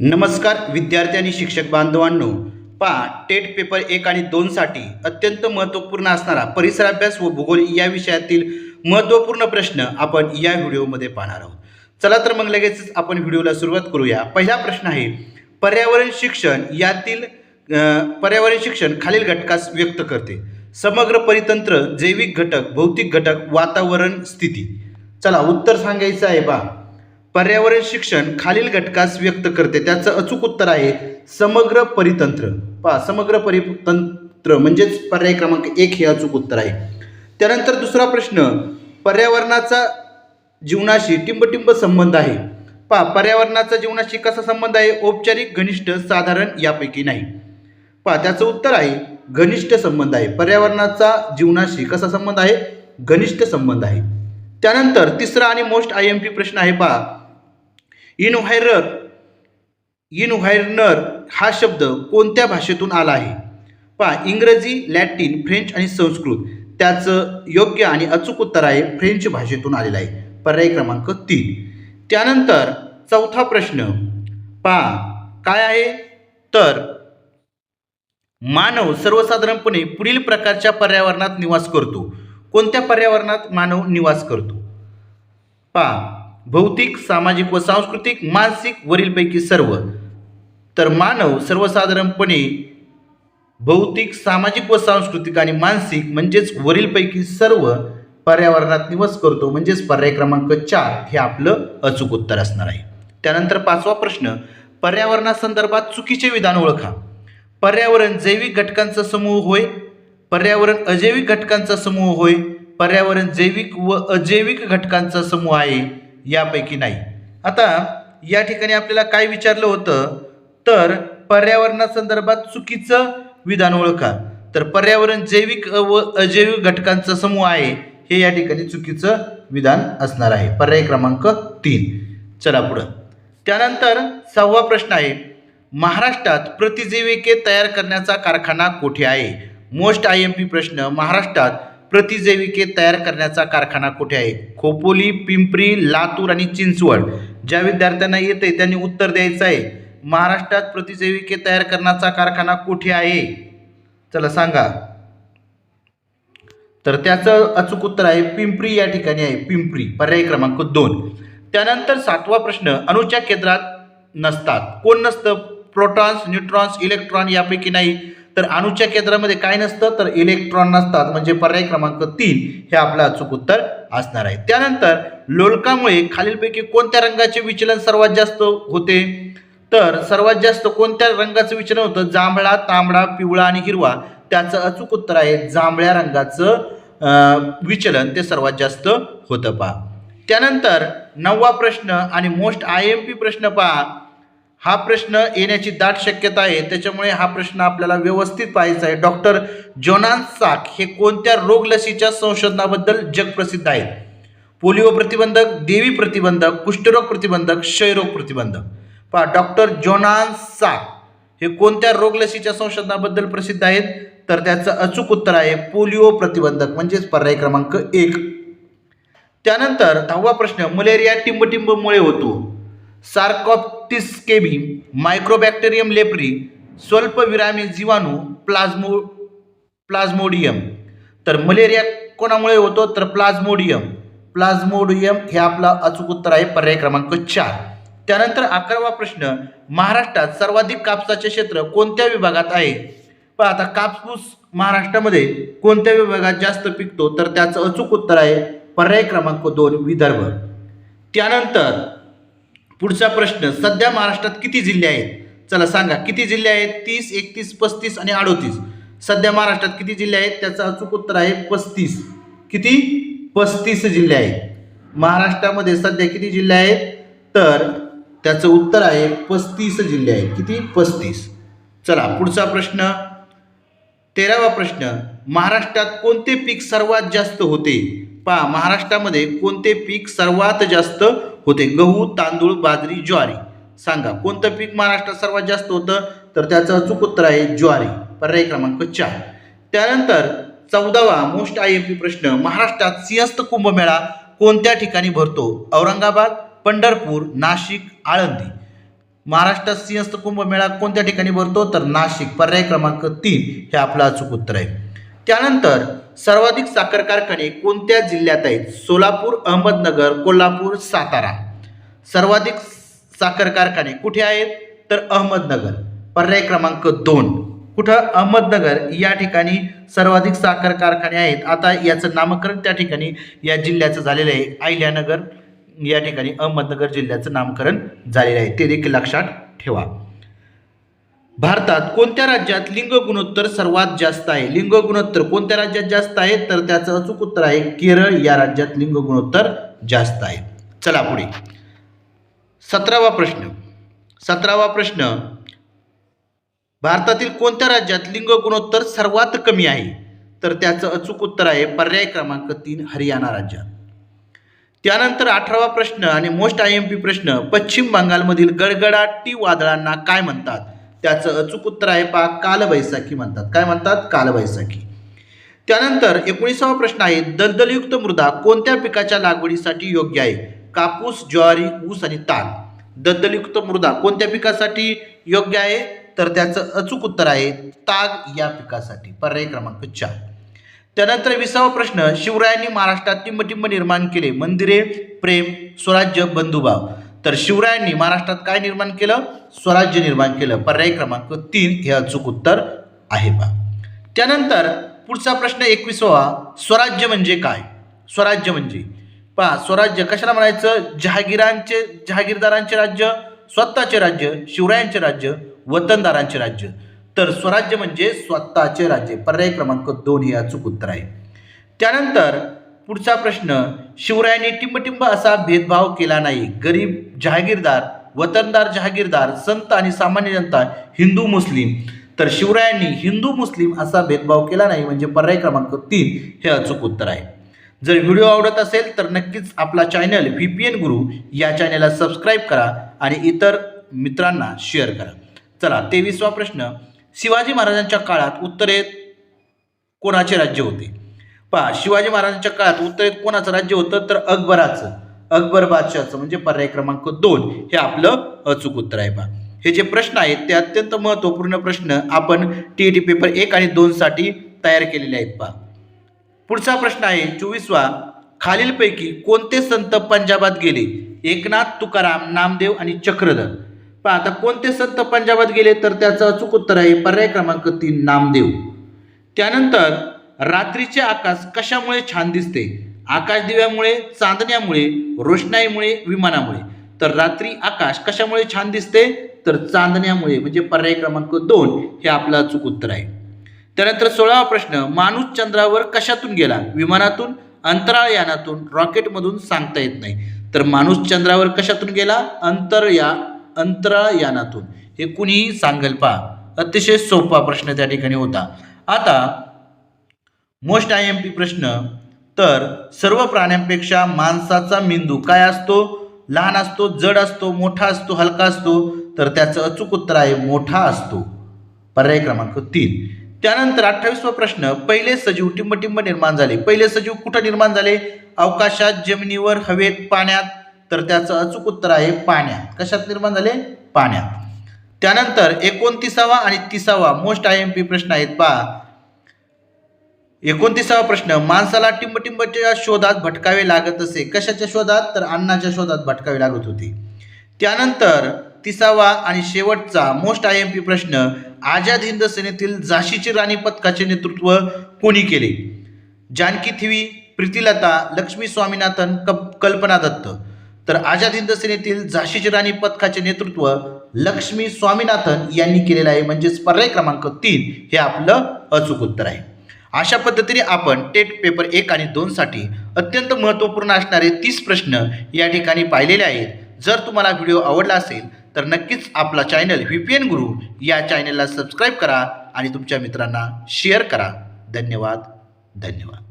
नमस्कार विद्यार्थी आणि शिक्षक बांधवांनो. पा टेट पेपर एक आणि दोनसाठी अत्यंत महत्त्वपूर्ण असणारा परिसर अभ्यास व भूगोल या विषयातील महत्त्वपूर्ण प्रश्न आपण या व्हिडिओमध्ये पाहणार आहोत. चला तर मग लगेच आपण व्हिडिओला सुरुवात करूया. पहिला प्रश्न आहे पर्यावरण शिक्षण यातील पर्यावरण शिक्षण खालील घटकास व्यक्त करते. समग्र परितंत्र जैविक घटक भौतिक घटक वातावरण स्थिती. चला उत्तर सांगायचं आहे बा पर्यावरण शिक्षण खालील घटकास व्यक्त करते. त्याचं अचूक उत्तर आहे समग्र परितंत्र. पहा समग्र परितंत्र म्हणजेच पर्याय क्रमांक एक हे अचूक उत्तर आहे. त्यानंतर दुसरा प्रश्न पर्यावरणाचा जीवनाशी टिंबटिंब संबंध आहे. पहा पर्यावरणाचा जीवनाशी कसा संबंध आहे? औपचारिक घनिष्ठ साधारण यापैकी नाही. पहा त्याचं उत्तर आहे घनिष्ठ संबंध आहे. पर्यावरणाचा जीवनाशी कसा संबंध आहे? घनिष्ठ संबंध आहे. त्यानंतर तिसरा आणि मोस्ट आय एम पी प्रश्न आहे पहा. इनव्हायरर इनव्हायरनर हा शब्द कोणत्या भाषेतून आला आहे? पहा इंग्रजी लॅटिन फ्रेंच आणि संस्कृत त्याचं योग्य आणि अचूक उत्तर आहे फ्रेंच भाषेतून आलेलं आहे. पर्याय क्रमांक तीन. त्यानंतर चौथा प्रश्न. पहा काय आहे? तर मानव सर्वसाधारणपणे पुढील प्रकारच्या पर्यावरणात निवास करतो. कोणत्या पर्यावरणात मानव निवास करतो? पहा भौतिक सामाजिक व सांस्कृतिक मानसिक वरीलपैकी सर्व. तर मानव सर्वसाधारणपणे भौतिक सामाजिक व सांस्कृतिक आणि मानसिक म्हणजेच वरीलपैकी सर्व पर्यावरणात निवास करतो. म्हणजेच पर्याय क्रमांक चार हे आपलं अचूक उत्तर असणार आहे. त्यानंतर पाचवा प्रश्न पर्यावरणासंदर्भात चुकीचे विधान ओळखा. पर्यावरण जैविक घटकांचा समूह होय पर्यावरण अजैविक घटकांचा समूह होय पर्यावरण जैविक व अजैविक घटकांचा समूह आहे. यापैकी नाही. आता या ठिकाणी आपल्याला काय विचारलं होतं? तर पर्यावरणासंदर्भात चुकीचं विधान ओळखा. तर पर्यावरण जैविक व अजैविक घटकांचा समूह आहे हे या ठिकाणी चुकीचं विधान असणार आहे. पर्याय क्रमांक तीन. चला पुढं. त्यानंतर सहावा प्रश्न आहे. महाराष्ट्रात प्रतिजैविके तयार करण्याचा कारखाना कोठे आहे? मोस्ट आय एम पी प्रश्न महाराष्ट्रात प्रतिजैविके तयार करण्याचा कारखाना कुठे आहे? खोपोली पिंपरी लातूर आणि चिंचवड. ज्या विद्यार्थ्यांना येते त्यांनी उत्तर द्यायचं आहे. महाराष्ट्रात प्रतिजैविके तयार करण्याचा कारखाना कुठे आहे? चला सांगा. तर त्याचं अचूक उत्तर आहे पिंपरी या ठिकाणी आहे. पिंपरी पर्याय क्रमांक दोन. त्यानंतर सातवा प्रश्न अणुच्या केंद्रात नसतात. कोण नसतं? प्रोटॉन्स न्यूट्रॉन्स इलेक्ट्रॉन यापैकी नाही. तर अणुच्या केंद्रामध्ये काय नसतं तर इलेक्ट्रॉन नसतात. म्हणजे पर्याय क्रमांक तीन हे आपलं अचूक उत्तर असणार आहे. त्यानंतर लोलकामुळे खालीलपैकी कोणत्या रंगाचे विचलन सर्वात जास्त होते? तर सर्वात जास्त कोणत्या रंगाचं विचलन होतं? जांभळा तांबडा पिवळा आणि हिरवा. त्याचं अचूक उत्तर आहे जांभळ्या रंगाचं विचलन. ते सर्वात जास्त होतं पहा. त्यानंतर नववा प्रश्न आणि मोस्ट आय एम पी प्रश्न पहा. हा प्रश्न येण्याची दाट शक्यता आहे. त्याच्यामुळे हा प्रश्न आपल्याला व्यवस्थित पाहायचा आहे. डॉक्टर जोनान साक हे कोणत्या रोग लसीच्या संशोधनाबद्दल जगप्रसिद्ध आहेत? पोलिओ प्रतिबंधक देवी प्रतिबंधक कुष्ठरोग प्रतिबंधक क्षयरोग प्रतिबंधक. पहा डॉक्टर जोनान साक हे कोणत्या रोग लसीच्या संशोधनाबद्दल प्रसिद्ध आहेत? तर त्याचं अचूक उत्तर आहे पोलिओ प्रतिबंधक म्हणजेच पर्याय क्रमांक एक. त्यानंतर दहावा प्रश्न मलेरिया टिंबटिंबमुळे होतो. सार्कॉप्टिस केबी मायक्रोबॅक्टेरियम लेप्री स्वल्पविरामी जीवाणू प्लाझ्मो प्लाझ्मोडियम. तर मलेरिया कोणामुळे होतो? तर प्लाझ्मोडियम. प्लाझ्मोडियम हे आपला अचूक उत्तर आहे पर्याय क्रमांक चार. त्यानंतर अकरावा प्रश्न महाराष्ट्रात सर्वाधिक कापसाचे क्षेत्र कोणत्या विभागात आहे? पण आता कापूस महाराष्ट्रामध्ये कोणत्या विभागात जास्त पिकतो? तर त्याचं अचूक उत्तर आहे पर्याय क्रमांक दोन विदर्भ. त्यानंतर पुढचा प्रश्न सध्या महाराष्ट्रात किती जिल्हे आहेत? चला सांगा किती जिल्हे आहेत? तीस एकतीस पस्तीस आणि अडोतीस. सध्या महाराष्ट्रात किती जिल्हे आहेत? त्याचं अचूक उत्तर आहे पस्तीस. किती? पस्तीस जिल्हे आहेत. महाराष्ट्रामध्ये सध्या किती जिल्हे आहेत? तर त्याचं उत्तर आहे पस्तीस जिल्हे आहेत. किती? पस्तीस. चला पुढचा प्रश्न. तेरावा प्रश्न. महाराष्ट्रात कोणते पीक सर्वात जास्त होते? पहा महाराष्ट्रामध्ये कोणते पीक सर्वात जास्त होते. गहू तांदूळ बाजरी ज्वारी. सांगा कोणतं पीक महाराष्ट्रात सर्वात जास्त होतं? तर त्याचं अचूक उत्तर आहे ज्वारी. पर्याय क्रमांक चार. त्यानंतर चौदावा मोस्ट आय एम पी प्रश्न महाराष्ट्रात सिंहस्थ कुंभमेळा कोणत्या ठिकाणी भरतो? औरंगाबाद पंढरपूर नाशिक आळंदी. महाराष्ट्रात सिंहस्थ कुंभमेळा कोणत्या ठिकाणी भरतो? तर नाशिक. पर्याय क्रमांक तीन हे आपलं अचूक उत्तर आहे. त्यानंतर सर्वाधिक साखर कारखाने कोणत्या जिल्ह्यात आहेत? सोलापूर अहमदनगर कोल्हापूर सातारा. सर्वाधिक साखर कारखाने कुठे आहेत? तर अहमदनगर. पर्याय क्रमांक दोन. कुठं? अहमदनगर. या ठिकाणी सर्वाधिक साखर कारखाने आहेत. आता याचं नामकरण त्या ठिकाणी या जिल्ह्याचं झालेलं आहे. अहिल्यानगर या ठिकाणी अहमदनगर जिल्ह्याचं नामकरण झालेलं आहे. ते देखील लक्षात ठेवा. भारतात कोणत्या राज्यात लिंग गुणोत्तर सर्वात जास्त आहे? लिंग गुणोत्तर कोणत्या राज्यात जास्त आहे? तर त्याचं अचूक उत्तर आहे केरळ या राज्यात लिंग गुणोत्तर जास्त आहे. चला पुढे. सतरावा प्रश्न. सतरावा प्रश्न. भारतातील कोणत्या राज्यात लिंग गुणोत्तर सर्वात कमी आहे? तर त्याचं अचूक उत्तर आहे पर्याय क्रमांक तीन हरियाणा राज्यात. त्यानंतर अठरावा प्रश्न आणि मोस्ट आय एम पी प्रश्न पश्चिम बंगालमधील गडगडाटी वादळांना काय म्हणतात? त्याचं अचूक उत्तर आहे पा कालबैसाखी म्हणतात. काय म्हणतात? कालबैसाखी त्यानंतर एकोणीसावा प्रश्न आहे दलदलयुक्त मृदा कोणत्या पिकाच्या लागवडीसाठी योग्य आहे? कापूस ज्वारी ऊस आणि ताग. दलदलयुक्त मृदा कोणत्या पिकासाठी योग्य आहे? तर त्याचं अचूक उत्तर आहे ताग या पिकासाठी. पर्याय क्रमांक चार. त्यानंतर विसावा प्रश्न शिवरायांनी महाराष्ट्रात टिंबटिंब निर्माण केले. मंदिरे प्रेम स्वराज्य बंधुभाव. तर शिवरायांनी महाराष्ट्रात काय निर्माण केलं? स्वराज्य निर्माण केलं. पर्याय क्रमांक तीन हे अचूक उत्तर आहे बा. त्यानंतर पुढचा प्रश्न एकविसावा स्वराज्य म्हणजे काय? स्वराज्य म्हणजे पहा स्वराज्य कशाला म्हणायचं? जहागीरांचे जहागीरदारांचे राज्य स्वतःचे राज्य शिवरायांचे राज्य वतनदारांचे राज्य. तर स्वराज्य म्हणजे स्वतःचे राज्य. पर्याय क्रमांक दोन हे अचूक उत्तर आहे. त्यानंतर पुढचा प्रश्न शिवरायांनी टिंबटिंब असा भेदभाव केला नाही. गरीब जहागीरदार वतनदार जहागीरदार संत आणि सामान्य जनता हिंदू मुस्लिम. तर शिवरायांनी हिंदू मुस्लिम असा भेदभाव केला नाही म्हणजे पर्याय क्रमांक तीन हे अचूक उत्तर आहे. जर व्हिडिओ आवडत असेल तर नक्कीच आपला चॅनल व्ही पी एन गुरु या चॅनलला सबस्क्राईब करा आणि इतर मित्रांना शेअर करा. चला तेवीसवा प्रश्न. शिवाजी महाराजांच्या काळात उत्तरेत कोणाचे राज्य होते? पहा शिवाजी महाराजांच्या काळात उत्तरेत कोणाचं राज्य होतं? तर अकबराचं. अकबर बादशाहचं म्हणजे पर्याय क्रमांक दोन. हे आपलं अचूक उत्तर आहे पहा. हे जे प्रश्न आहेत ते अत्यंत महत्त्वपूर्ण प्रश्न आपण टी टी पेपर एक आणि दोनसाठी तयार केलेले आहेत पहा. पुढचा प्रश्न आहे चोवीसवा. खालीलपैकी कोणते संत पंजाबात गेले? एकनाथ तुकाराम नामदेव आणि चक्रधर. पहा आता कोणते संत पंजाबात गेले? तर त्याचं अचूक उत्तर आहे पर्याय क्रमांक तीन नामदेव. त्यानंतर रात्रीचे आकाश कशामुळे छान दिसते? आकाश दिव्यामुळे चांदण्यामुळे रोषणाईमुळे विमानामुळे. तर रात्री आकाश कशामुळे छान दिसते? तर चांदण्यामुळे म्हणजे पर्याय क्रमांक दोन हे आपलं अचूक उत्तर आहे. त्यानंतर सोळावा प्रश्न माणूस चंद्रावर कशातून गेला? विमानातून अंतराळयानातून रॉकेटमधून सांगता येत नाही. तर माणूस चंद्रावर कशातून गेला? अंतरया अंतराळयानातून. हे कुणीही सांगेल पहा. अतिशय सोपा प्रश्न त्या ठिकाणी होता. आता मोस्ट आय एम पी प्रश्न तर सर्व प्राण्यांपेक्षा माणसाचा मेंदू काय असतो? लहान असतो जड असतो मोठा असतो हलका असतो? तर त्याचं अचूक उत्तर आहे मोठा असतो. पर्याय क्रमांक तीन. त्यानंतर अठ्ठावीसवा प्रश्न पहिले सजीव टिंबटिंब निर्माण झाले. पहिले सजीव कुठं निर्माण झाले? अवकाशात जमिनीवर हवेत पाण्यात. तर त्याचं अचूक उत्तर आहे पाण्यात. कशात निर्माण झाले? पाण्यात. त्यानंतर एकोणतीसावा आणि तिसावा मोस्ट आय एम पी प्रश्न आहेत पहा. एकोणतीसावा प्रश्न माणसाला टिंबटिंबच्या शोधात भटकावे लागत असे. कशाच्या शोधात? तर अन्नाच्या शोधात भटकावे लागत होते. त्यानंतर तिसावा आणि शेवटचा मोस्ट आय एम पी प्रश्न आझाद हिंद सेनेतील झाशीची राणी पथकाचे नेतृत्व कोणी केले? जानकी थिवी प्रीतिलता लक्ष्मी स्वामीनाथन कप कल्पना दत्त. तर आझाद हिंद सेनेतील झाशीची राणी पथकाचे नेतृत्व लक्ष्मी स्वामीनाथन यांनी केलेलं आहे. म्हणजेच पर्याय क्रमांक तीन हे आपलं अचूक उत्तर आहे. अशा पद्धतीने आपण टेट पेपर एक आणि दोनसाठी अत्यंत महत्त्वपूर्ण असणारे तीस प्रश्न या ठिकाणी पाहिलेले आहेत. जर तुम्हाला व्हिडिओ आवडला असेल तर नक्कीच आपला चॅनल व्ही पी एन गुरु या चॅनलला सबस्क्राईब करा आणि तुमच्या मित्रांना शेअर करा. धन्यवाद. धन्यवाद.